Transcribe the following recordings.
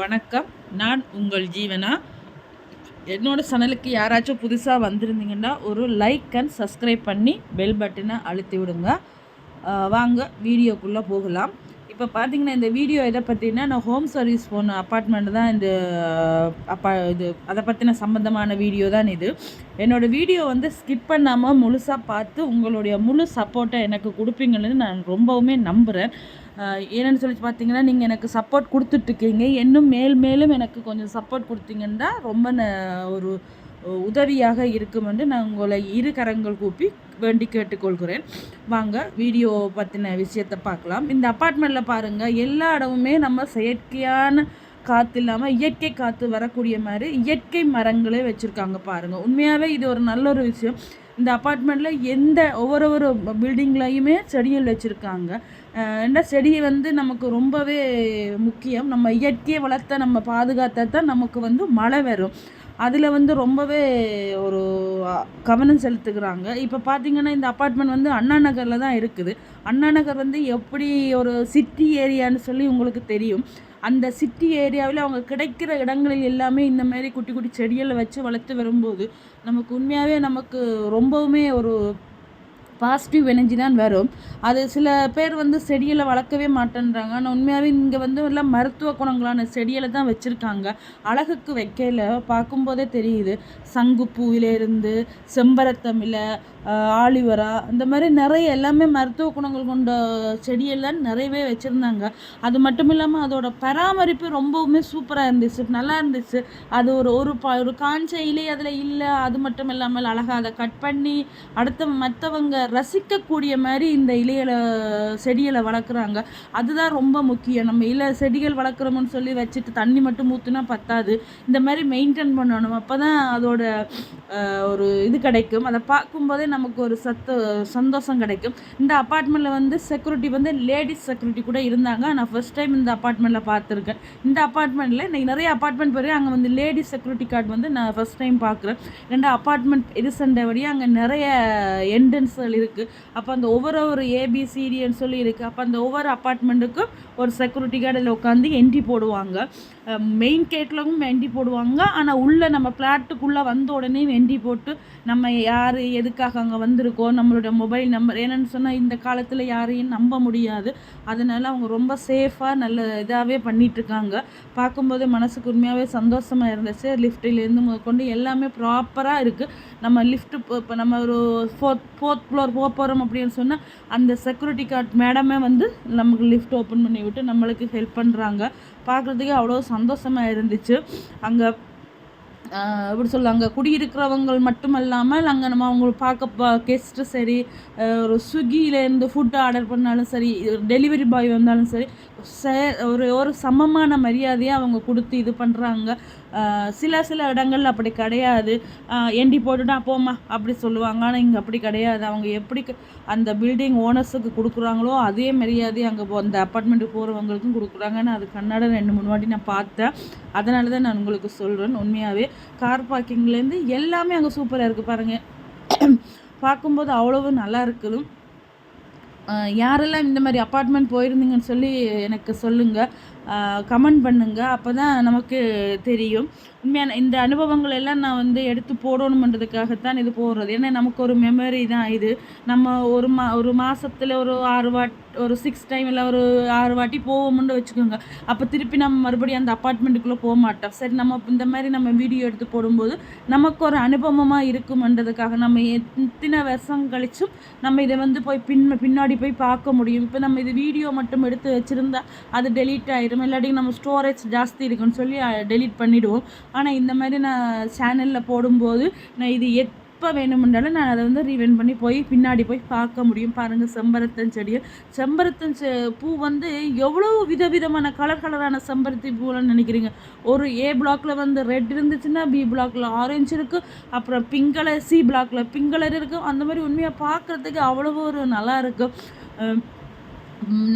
வணக்கம். நான் உங்கள் ஜீவனா? என்னோடய சேனலுக்கு யாராச்சும் புதுசாக வந்திருந்தீங்கன்னா ஒரு லைக் அண்ட் சப்ஸ்கிரைப் பண்ணி பெல் பட்டனை அழுத்தி விடுங்க. வாங்க வீடியோக்குள்ளே போகலாம். இப்போ பார்த்தீங்கன்னா இந்த வீடியோ எதை பற்றினா நான் ஹோம் சர்வீஸ் போன அப்பார்ட்மெண்ட் தான் இந்த அப்பா இது அதை பற்றின சம்மந்தமான வீடியோ தான் இது. என்னோடய வீடியோ வந்து ஸ்கிப் பண்ணாமல் முழுசாக பார்த்து உங்களுடைய முழு சப்போர்ட்டை எனக்கு கொடுப்பீங்கன்னு நான் ரொம்பவுமே நம்புகிறேன் ஏன்னு சொல்லி பார்த்தீங்கன்னா நீங்கள் எனக்கு சப்போர்ட் கொடுத்துட்ருக்கீங்க. இன்னும் மேல் மேலும் எனக்கு கொஞ்சம் சப்போர்ட் கொடுத்தீங்கன்னா ரொம்ப ந- ஒரு உதவியாக இருக்கும் என்று நான் உங்களை இரு கரங்கள் கூப்பி வேண்டி கேட்டுக்கொள்கிறேன். வாங்க வீடியோ பற்றின விஷயத்தை பார்க்கலாம். இந்த அப்பார்ட்மெண்ட்டில் பாருங்கள் எல்லா இடமுமே நம்ம செயற்கையான காற்று இல்லாமல் இயற்கை காற்று வரக்கூடிய மாதிரி இயற்கை மரங்களே வச்சுருக்காங்க பாருங்கள் உண்மையாகவே இது ஒரு நல்ல ஒரு விஷயம். இந்த அப்பார்ட்மெண்ட்டில் எந்த ஒவ்வொரு ஒரு பில்டிங்லையுமே செடிகள் வச்சுருக்காங்க. ஏன்னா செடி வந்து நமக்கு ரொம்பவே முக்கியம். நம்ம இயற்கையை வளர்த்த நம்ம பாதுகாத்தா தான் நமக்கு வந்து மழை வரும். அதில் வந்து ரொம்பவே ஒரு கவனம் செலுத்துகிறாங்க. இப்போ பார்த்திங்கன்னா இந்த அப்பார்ட்மெண்ட் வந்து அண்ணா நகரில் தான் இருக்குது. அண்ணா நகர் வந்து எப்படி ஒரு சிட்டி ஏரியான்னு சொல்லி உங்களுக்கு தெரியும். அந்த சிட்டி ஏரியாவில் அவங்க கிடைக்கிற இடங்களில் எல்லாமே இந்த மாதிரி குட்டி குட்டி செடிகளை வச்சு வளர்த்து வரும்போது நமக்கு உண்மையாகவே நமக்கு ரொம்பவுமே ஒரு பாசிட்டிவ் எனர்ஜி தான் வரும். அது சில பேர் வந்து செடிகளை வளர்க்கவே மாட்டேன்றாங்க. ஆனால் உண்மையாகவே இங்கே வந்து எல்லாம் மருத்துவ குணங்களான செடிகளை தான் வச்சுருக்காங்க. அழகுக்கு வைக்கல பார்க்கும்போதே தெரியுது. சங்குப்பூவிலேருந்து செம்பரத்தமிழை ஆலிவரா இந்த மாதிரி நிறைய எல்லாமே மருத்துவ குணங்கள் கொண்ட செடியெல்லாம் நிறையவே வச்சுருந்தாங்க. அது மட்டும் இல்லாமல் அதோட பராமரிப்பு ரொம்பவுமே சூப்பராக இருந்துச்சு. நல்லா இருந்துச்சு. அது ஒரு ஒரு ப ஒரு காஞ்ச இலை அதில் இல்லை. அது மட்டும் இல்லாமல் அழகாக அதை கட் பண்ணி அடுத்த மற்றவங்க ரசிக்கக்கூடிய மாதிரி இந்த இலைகளை செடிகளை வளர்க்குறாங்க. அதுதான் ரொம்ப முக்கியம். நம்ம இலை செடிகள் வளர்க்குறோம்னு சொல்லி வச்சுட்டு தண்ணி மட்டும் ஊற்றுனா பத்தாது. இந்த மாதிரி மெயின்டைன் பண்ணணும். அப்போ தான் அதோட ஒரு இது கிடைக்கும். அதை பார்க்கும்போதே நமக்கு ஒரு சத்து சந்தோஷம் கிடைக்கும். இந்த அப்பார்ட்மெண்ட்டில் வந்து செக்யூரிட்டி வந்து லேடிஸ் செக்யூரிட்டி கூட இருந்தாங்க. நான் ஃபர்ஸ்ட் டைம் இந்த அப்பார்ட்மெண்ட்டில் பார்த்துருக்கேன். இந்த அப்பார்ட்மெண்ட்டில் இன்றைக்கி நிறைய அப்பார்ட்மெண்ட் போய் அங்கே வந்து லேடிஸ் செக்யூரிட்டி கார்டு வந்து நான் ஃபர்ஸ்ட் டைம் பார்க்குறேன். ரெண்டு அப்பார்ட்மெண்ட் இருசண்டபடியாக அங்கே நிறைய என்ட்ரன்ஸ்கள் இருக்குது அப்போ அந்த ஒவ்வொரு ஒரு ஏபிசிடின்னு சொல்லி இருக்குது அப்போ அந்த ஒவ்வொரு அப்பார்ட்மெண்ட்டுக்கும் ஒரு செக்யூரிட்டி கார்டில் உட்காந்து என்ட்ரி போடுவாங்க. மெயின் கேட்லவும் என்ட்ரி போடுவாங்க. ஆனால் உள்ளே நம்ம ஃப்ளாட்டுக்குள்ளே வந்த உடனே என்ட்ரி போட்டு நம்ம யார் எதுக்காக அங்கே வந்திருக்கோம் நம்மளோட மொபைல் நம்பர் என்னென்னு சொன்னால் இந்த காலத்தில் யாரையும் நம்ப முடியாது. அதனால் அவங்க ரொம்ப சேஃபாக நல்ல இதாகவே பண்ணிகிட்ருக்காங்க பார்க்கும்போது மனசுக்கு உண்மையாகவே சந்தோஷமாக இருந்துச்சு. லிஃப்ட்டிலேருந்து முதற்கொண்டு எல்லாமே ப்ராப்பராக இருக்குது நம்ம லிஃப்ட்டு இப்போ நம்ம ஒரு ஃபோர்த் ஃபோர்த் ஃப்ளோர் போக போகிறோம் அப்படின்னு சொன்னால் அந்த செக்யூரிட்டி கார்டு மேடமே வந்து நமக்கு லிஃப்ட் ஓப்பன் பண்ணி விட்டு நம்மளுக்கு ஹெல்ப் பண்ணுறாங்க பார்க்குறதுக்கு அவ்வளோ சந்தோஷமாக இருந்துச்சு. அங்கே எப்படி சொல்ல அங்கே குடியிருக்கிறவங்கள் மட்டுமல்லாமல் அங்கே நம்ம அவங்க பார்க்க கெஸ்ட்டு சரி ஒரு ஸ்விக்கியிலேருந்து ஃபுட் ஆர்டர் பண்ணாலும் சரி டெலிவரி பாய் வந்தாலும் சரி சே ஒரு ஒரு சமமான மரியாதையை அவங்க கொடுத்து இது பண்ணுறாங்க சில சில இடங்கள்ல அப்படி கிடையாது. எண்டி போட்டுட்டா போமா அப்படி சொல்லுவாங்க. ஆனால் இங்கே அப்படி கிடையாது. அவங்க எப்படி அந்த பில்டிங் ஓனர்ஸுக்கு கொடுக்குறாங்களோ அதே மரியாதையை அங்கே அந்த அப்பார்ட்மெண்ட்டுக்கு போகிறவங்களுக்கும் கொடுக்குறாங்கன்னு அது கன்னட ரெண்டு மூணு வாட்டி நான் பார்த்தேன். அதனால தான் நான் உங்களுக்கு சொல்கிறேன் உண்மையாகவே கார் பார்க்கிங்லேருந்து எல்லாமே அங்கே சூப்பராக இருக்குது பாருங்கள் பார்க்கும்போது அவ்வளவு நல்லா இருக்குது. யாரெல்லாம் இந்த மாதிரி அப்பார்ட்மெண்ட் போயிருந்தீங்கன்னு சொல்லி எனக்கு சொல்லுங்கள் கமெண்ட் பண்ணுங்கள் அப்போ தான் நமக்கு தெரியும். உண்மையான இந்த அனுபவங்கள் எல்லாம் நான் வந்து எடுத்து போடணுமன்றதுக்காகத்தான் இது போடுறது. ஏன்னா நமக்கு ஒரு மெமரி தான் இது. நம்ம ஒரு மா ஒரு மாதத்தில் ஒரு ஆறு வாட் ஒரு சிக்ஸ் டைம் இல்லை ஒரு ஆறு வாட்டி போவோம்னு வச்சுக்கோங்க. அப்போ திருப்பி நம்ம மறுபடியும் அந்த அப்பார்ட்மெண்ட்டுக்குள்ளே போக மாட்டோம். சரி நம்ம இந்த மாதிரி நம்ம வீடியோ எடுத்து போடும்போது நமக்கு ஒரு அனுபவமாக இருக்கும்ன்றதுக்காக நம்ம எத்தனை வருஷம் கழிச்சும் நம்ம இதை வந்து போய் பின் பின்னாடி போய் பார்க்க முடியும். இப்போ நம்ம இது வீடியோ மட்டும் எடுத்து வச்சுருந்தா அது டெலீட் ஆகிடும் இல்லாட்டி நம்ம ஸ்டோரேஜ் ஜாஸ்தி இருக்குன்னு சொல்லி டெலீட் பண்ணிவிடுவோம் ஆனால் இந்த மாதிரி நான் சேனலில் போடும்போது நான் இது எப்போ வேணுமென்றாலும் நான் அதை வந்து ரீவெண்ட் பண்ணி போய் பின்னாடி போய் பார்க்க முடியும். பாருங்கள் செம்பருத்தன் செடியை. செம்பருத்தன் செ பூ வந்து எவ்வளோ விதவிதமான கலர் கலரான செம்பருத்தி பூலாம் நினைக்கிறீங்க. ஒரு ஏ பிளாக்ல வந்து ரெட் இருந்துச்சுன்னா பி பிளாக்ல ஆரஞ்சு இருக்குது அப்புறம் பிங்க் கலர் சி பிளாக்ல பிங்க் கலர் இருக்கும் அந்த மாதிரி உண்மையாக பார்க்குறதுக்கு அவ்வளோ ஒரு நல்லா இருக்கும்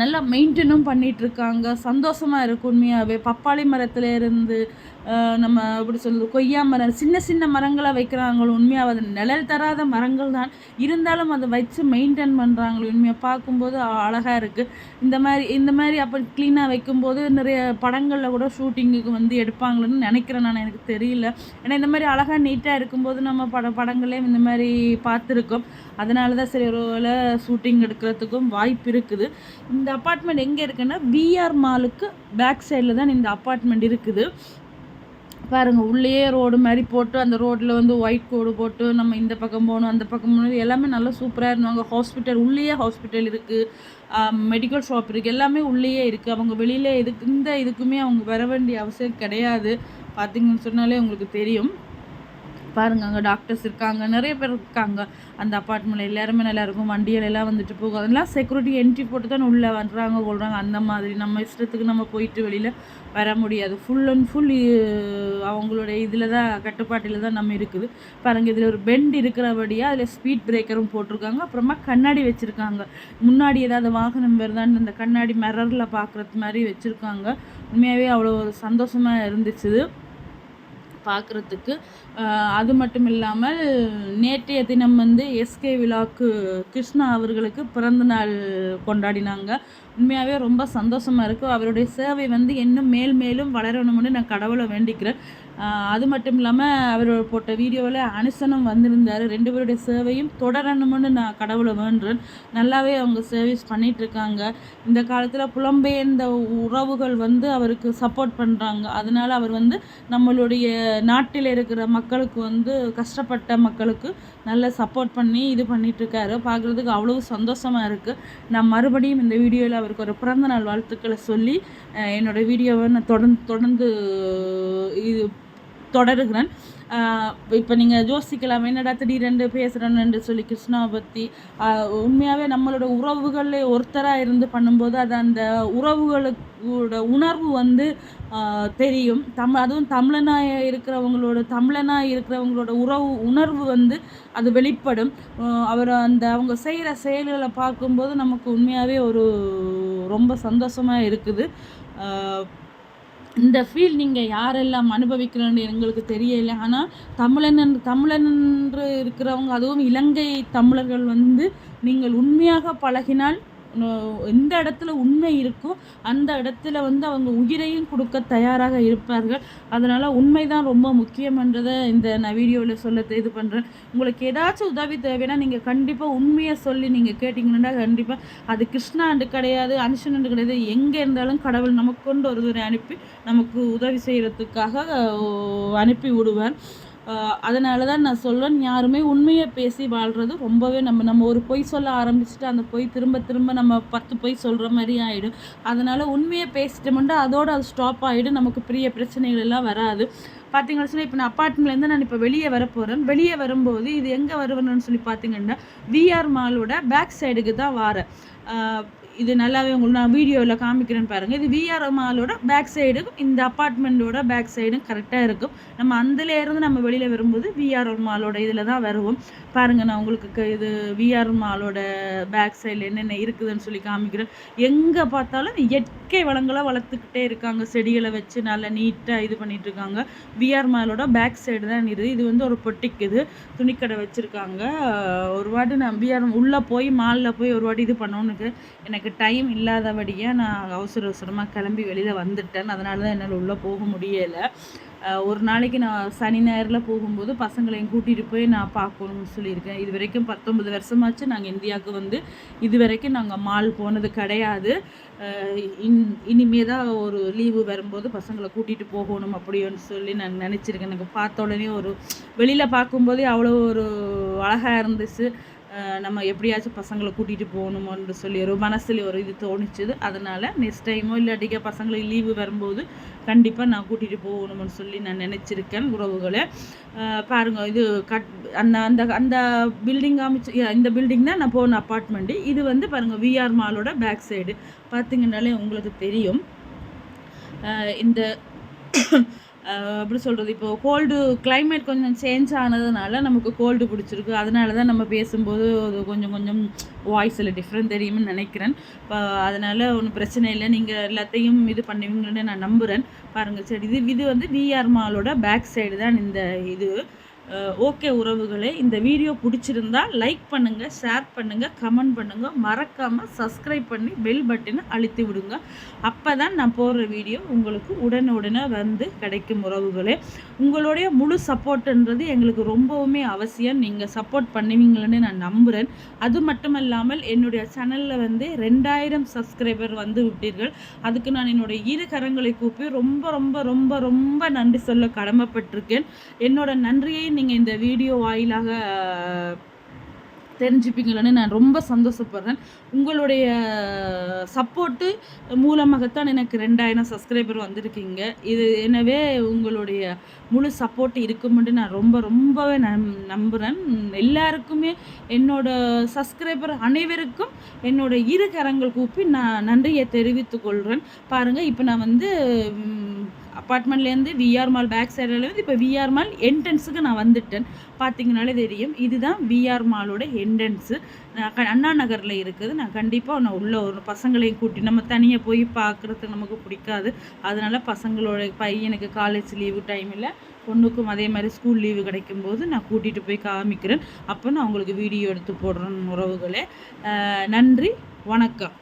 நல்லா மெயின்டெனும் பண்ணிகிட்ருக்காங்க சந்தோஷமாக இருக்கும் உண்மையாகவே பப்பாளி மரத்துலேருந்து நம்ம எப்படி சொல்றது கொய்யா மரம் சின்ன சின்ன மரங்களை வைக்கிறாங்க உண்மையாக அது நிழல் தராத மரங்கள் தான். இருந்தாலும் அதை வச்சு மெயின்டைன் பண்ணுறாங்களோ உண்மையாக பார்க்கும்போது அழகாக இருக்குது இந்த மாதிரி இந்த மாதிரி அப்போ க்ளீனாக வைக்கும்போது நிறைய படங்களில் கூட ஷூட்டிங்குக்கு வந்து எடுப்பாங்களன்னு நினைக்கிறேன் நான் எனக்கு தெரியல. ஏன்னா இந்த மாதிரி அழகாக நீட்டாக இருக்கும்போது நம்ம பட படங்களே இந்த மாதிரி பார்த்துருக்கோம். அதனால தான் சரி ஒரு ஷூட்டிங் எடுக்கிறதுக்கும் வாய்ப்பு இருக்குது. இந்த அப்பார்ட்மெண்ட் எங்கே இருக்குன்னா பிஆர் மாலுக்கு பேக் சைடில் தான் இந்த அப்பார்ட்மெண்ட் இருக்குது. பாருங்கள் உள்ளேயே ரோடு மாதிரி போட்டு அந்த ரோட்டில் வந்து ஒயிட் கோடு போட்டு நம்ம இந்த பக்கம் போகணும் அந்த பக்கம் போகணும் எல்லாமே நல்லா சூப்பராக இருந்தாங்க ஹாஸ்பிட்டல் உள்ளேயே ஹாஸ்பிட்டல் இருக்குது மெடிக்கல் ஷாப் இருக்குது எல்லாமே உள்ளேயே இருக்குது அவங்க வெளியில் எதுக்கு இந்த இதுக்குமே அவங்க வர வேண்டிய அவசியம் கிடையாது. பார்த்தீங்கன்னு சொன்னாலே உங்களுக்கு தெரியும். பாருங்க அங்கே டாக்டர்ஸ் இருக்காங்க நிறைய பேர் இருக்காங்க. அந்த அப்பார்ட்மெண்ட்டில் எல்லாருமே நல்லா இருக்கும். வண்டிகள் எல்லாம் வந்துட்டு போகும். அதெல்லாம் செக்யூரிட்டி என்ட்ரி போட்டு தான் உள்ளே வர்றாங்க சொல்கிறாங்க அந்த மாதிரி நம்ம இஷ்டத்துக்கு நம்ம போயிட்டு வெளியில் வர முடியாது. ஃபுல் அண்ட் ஃபுல் அவங்களுடைய இதில் தான் கட்டுப்பாட்டில் தான் நம்ம இருக்குது. பாருங்க இதில் ஒரு பெண்ட் இருக்கிறபடியாக அதில் ஸ்பீட் பிரேக்கரும் போட்டிருக்காங்க. அப்புறமா கண்ணாடி வச்சுருக்காங்க. முன்னாடி ஏதாவது வாகனம் வருதான்னு அந்த கண்ணாடி மிரரில் பார்க்குறது மாதிரி வச்சுருக்காங்க. உண்மையாகவே அவ்வளோ ஒரு சந்தோஷமாக இருந்துச்சு. பார்க்குறதுக்கு. அது மட்டும் இல்லாமல் நேற்றைய தினம் வந்து எஸ்கே விழாக்கு கிருஷ்ணா அவர்களுக்கு பிறந்த நாள் கொண்டாடினாங்க. உண்மையாகவே ரொம்ப சந்தோஷமாக இருக்குது அவருடைய சேவை வந்து இன்னும் மேல் மேலும் வளரணும்னு நான் கடவுளை வேண்டிக்கிறேன். அது மட்டும் இல்லாமல் அவர் போட்ட வீடியோவில் அனுசனும் வந்திருந்தார். ரெண்டு பேருடைய சேவையும் தொடரணும்னு நான் கடவுளை வேண்டுறேன். நல்லாவே அவங்க சர்வீஸ் பண்ணிகிட்ருக்காங்க இந்த காலத்தில் புலம்பெயர்ந்த உறவுகள் வந்து அவருக்கு சப்போர்ட் பண்ணுறாங்க அதனால் அவர் வந்து நம்மளுடைய நாட்டில் இருக்கிற மக்களுக்கு வந்து கஷ்டப்பட்ட மக்களுக்கு நல்ல சப்போர்ட் பண்ணி இது பண்ணிகிட்ருக்காரு பார்க்குறதுக்கு அவ்வளோ சந்தோஷமாக இருக்குது நான் மறுபடியும் இந்த வீடியோவில் அவருக்கு ஒரு பிறந்தநாள் வாழ்த்துக்களை சொல்லி என்னோடய என்னோட வீடியோவை நான் தொடர்ந்து தொடர்ந்து இது தொடருகிறேன். இப்போ நீங்கள் யோசிக்கலாம் என்னடா திடீரென்று பேசுகிறேன்னு சொல்லி கிருஷ்ணாவை பற்றி உண்மையாகவே நம்மளோட உறவுகளில் ஒருத்தராக இருந்து பண்ணும்போது அது அந்த உறவுகளுக்கூட உணர்வு வந்து தெரியும். தமிழ் அதுவும் தமிழனாக இருக்கிறவங்களோட தமிழனாக இருக்கிறவங்களோட உறவு உணர்வு வந்து அது வெளிப்படும். அவர் அந்த அவங்க செய்கிற செயல்களை பார்க்கும்போது நமக்கு உண்மையாகவே ஒரு ரொம்ப சந்தோஷமாக இருக்குது. இந்த ஃபீல் நீங்கள் யாரெல்லாம் அனுபவிக்கிறோன்னு எங்களுக்கு தெரியல. ஆனால் தமிழன் என்று தமிழன் என்று இருக்கிறவங்க அதுவும் இலங்கை தமிழர்கள் வந்து நீங்கள் உண்மையாக பழகினால் எந்த இடத்துல உண்மை இருக்கோ அந்த இடத்துல வந்து அவங்க உயிரையும் கொடுக்க தயாராக இருப்பார்கள். அதனால் உண்மை தான் ரொம்ப முக்கியமன்றதை இந்த நான் வீடியோவில் சொல்ல இது பண்ணுறேன் உங்களுக்கு ஏதாச்சும் உதவி தேவைன்னா நீங்கள் கண்டிப்பாக உண்மையை சொல்லி நீங்கள் கேட்டிங்கன்னா கண்டிப்பாக அது கிருஷ்ணாண்டு கிடையாது அனுஷனண்டு கிடையாது எங்கே இருந்தாலும் கடவுள் நமக்கு கொண்டு ஒருவரை அனுப்பி நமக்கு உதவி செய்கிறதுக்காக அனுப்பி விடுவார். அதனால தான் நான் சொல்வேன் யாருமே உண்மையை பேசி வாழ்கிறது ரொம்பவே நம்ம நம்ம ஒரு பொய் சொல்ல ஆரம்பிச்சுட்டு அந்த பொய் திரும்ப திரும்ப நம்ம பத்து பொய் சொல்கிற மாதிரி ஆகிடும் அதனால் உண்மையை பேசிட்டோம்னா அதோட அது ஸ்டாப் ஆகிடும் நமக்கு பெரிய பிரச்சனைகள் எல்லாம் வராது. பார்த்தீங்கன்னா சொல்லி இப்போ நான் அப்பார்ட்மெண்ட்லேருந்து நான் இப்போ வெளியே வர போகிறேன் வெளியே வரும்போது இது எங்கே வருவேன்னு சொல்லி பார்த்தீங்கன்னா விஆர் மாலோட பேக் சைடுக்கு தான் வாரேன். இது நல்லாவே உங்களுக்கு நான் வீடியோவில் காமிக்கிறேன்னு பாருங்கள் இது விஆர் மாலோட பேக் சைடும் இந்த அப்பார்ட்மெண்ட்டோட பேக் சைடும் கரெக்டாக இருக்கும். நம்ம அந்தலேருந்து இருந்து நம்ம வெளியில் வரும்போது விஆர் மாலோட இதில் தான் வருவோம். பாருங்கள் நான் உங்களுக்கு க- இது விஆர் மாலோட பேக் சைடில் என்னென்ன இருக்குதுன்னு சொல்லி காமிக்கிறேன். எங்கே பார்த்தாலும் இயற்கை வளங்களை வளர்த்துக்கிட்டே இருக்காங்க. செடிகளை வச்சு நல்லா நீட்டாக இது பண்ணிகிட்ருக்காங்க இருக்காங்க. விஆர் மாலோட பேக் சைடு தான் இது. இது வந்து ஒரு பொட்டிக்கு இது. துணிக்கடை வச்சுருக்காங்க. ஒரு வாட்டி நான் விஆர் உள்ளே போய் மாலில் போய் ஒரு வாட்டி இது பண்ணணுன்னு எனக்கு டைம் இல்லாதபடியாக நான் அவசர அவசரமாக கிளம்பி வெளியில் வந்துட்டேன். அதனால தான் என்னால் உள்ளே போக முடியலை. ஒரு நாளைக்கு நான் சனி ஞாயிறில் போகும்போது பசங்களையும் கூட்டிகிட்டு போய் நான் பார்க்கணும்னு சொல்லியிருக்கேன். இது வரைக்கும் பத்தொன்பது வருஷமாச்சு நாங்கள் இந்தியாவுக்கு வந்து இது வரைக்கும் நாங்கள் மால் போனது கிடையாது. இன் இனிமே தான் ஒரு லீவு வரும்போது பசங்களை கூட்டிகிட்டு போகணும் அப்படின்னு சொல்லி நான் நினச்சிருக்கேன். எனக்கு பார்த்த உடனே ஒரு வெளியில் பார்க்கும்போதே அவ்வளோ ஒரு அழகாக இருந்துச்சு. நம்ம எப்படியாச்சும் பசங்களை கூட்டிகிட்டு போகணுமோன்னு சொல்லி ஒரு மனசில் ஒரு இது தோணிச்சுது. அதனால் நெக்ஸ்ட் டைமோ இல்லாட்டிக்க பசங்களுக்கு லீவு வரும்போது கண்டிப்பாக நான் கூட்டிகிட்டு போகணும்னு சொல்லி நான் நினச்சிருக்கேன் உறவுகளை. பாருங்கள் இது கட் அந்த அந்த அந்த பில்டிங் காமிச்சு இந்த பில்டிங் தான் நான் போன அப்பார்ட்மெண்ட்டு இது வந்து பாருங்கள் விஆர் மாலோட பேக் சைடு பார்த்தீங்கன்னாலே உங்களுக்கு தெரியும். இந்த எப்படி சொல்கிறது இப்போ கோல்டு கிளைமேட் கொஞ்சம் சேஞ்ச் ஆனதுனால நமக்கு கோல்டு பிடிச்சிருக்கு. அதனால தான் நம்ம பேசும்போது அது கொஞ்சம் கொஞ்சம் வாய்ஸில் டிஃப்ரெண்ட் தெரியும்னு நினைக்கிறேன். இப்போ அதனால் ஒன்றும் பிரச்சனை இல்லை. நீங்கள் எல்லாத்தையும் இது பண்ணுவீங்கன்னு நான் நம்புகிறேன் பாருங்கள் சரி இது இது வந்து விஆர் மாலோட பேக் சைடு தான் இந்த இது. ஓகே உறவுகளே இந்த வீடியோ பிடிச்சிருந்தா லைக் பண்ணுங்கள் ஷேர் பண்ணுங்கள் கமெண்ட் பண்ணுங்கள் மறக்காமல் சப்ஸ்கிரைப் பண்ணி பெல் பட்டனை அழுத்தி விடுங்க. அப்போ தான் நான் போடுற வீடியோ உங்களுக்கு உடனுடனே வந்து கிடைக்கும் உறவுகளே. உங்களுடைய முழு சப்போர்ட்டுன்றது எங்களுக்கு ரொம்பவுமே அவசியம். நீங்கள் சப்போர்ட் பண்ணுவீங்களன்னு நான் நம்புகிறேன் அது மட்டுமல்லாமல் என்னுடைய சேனலில் வந்து ரெண்டாயிரம் சப்ஸ்கிரைபர் வந்து விட்டீர்கள். அதுக்கு நான் என்னுடைய இரு கரங்களை கூப்பி ரொம்ப ரொம்ப ரொம்ப ரொம்ப நன்றி சொல்ல கடமைப்பட்டிருக்கேன். என்னோட நன்றியை நீங்கள் இந்த வீடியோ வாயிலாக அஹ், தெரிஞ்சுப்பீங்களன்னு நான் ரொம்ப சந்தோஷப்படுறேன். உங்களுடைய சப்போர்ட்டு மூலமாகத்தான் எனக்கு ரெண்டாயிரம் சப்ஸ்கிரைபர் வந்திருக்கீங்க. இது எனவே உங்களுடைய முழு சப்போர்ட் இருக்கும்னு நான் ரொம்ப ரொம்பவே நம் நம்புகிறேன் எல்லாருக்குமே என்னோட சப்ஸ்கிரைபர் அனைவருக்கும் என்னோட இரு கரங்கள் கூப்பி நான் நன்றியை தெரிவித்துக் கொள்கிறேன் பாருங்கள் இப்போ நான் வந்து அப்பார்ட்மெண்ட்லேருந்து விஆர் மால் பேக் சைட்லேருந்து இப்போ விஆர் மால் என்ட்ரன்ஸுக்கு நான் வந்துட்டேன். பார்த்தீங்கனாலே தெரியும். இதுதான் விஆர் மாலோட என்ட்ரன்ஸு அண்ணா நகரில் இருக்குது. நான் கண்டிப்பாக நான் உள்ள ஒரு பசங்களையும் கூட்டி நம்ம தனியாக போய் பார்க்குறதுக்கு நமக்கு பிடிக்காது. அதனால் பசங்களோட பையனுக்கு காலேஜ் லீவு டைமில் பொண்ணுக்கும் அதே மாதிரி ஸ்கூல் லீவு கிடைக்கும் போது நான் கூட்டிகிட்டு போய் காமிக்கிறேன். அப்போ நான் உங்களுக்கு வீடியோ எடுத்து போடுறேன் உறவுகளே. நன்றி. வணக்கம்.